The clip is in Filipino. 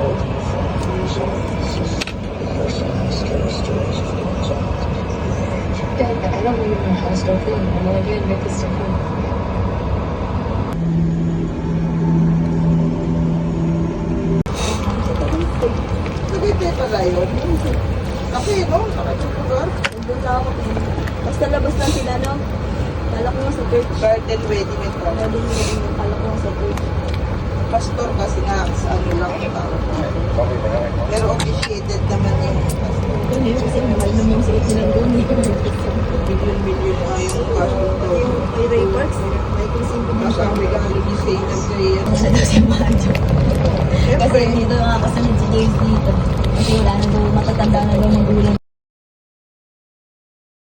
Dad, I don't live in a house or thing. I'm only doing with this to come. Pwede pala yun. No, nakatsukugar. Doon na ako. Basta labas lang sila, no? Kala ko nga sa third garden wedding ito. Wedding wedding pala. Pastor kasi nga sa ano lang ang tawag. Pero officiated naman yung pastor. Eh, kasi mahal naman nila doon eh. Billion-billion nga yung pastor. Yung kay Ray Parks, may kung Tapos ang regalo ni Zainab kay ano. Daw si Majo. Kasi dito nga kasunod si James dito. Kasi wala na daw, matatanda na daw magulang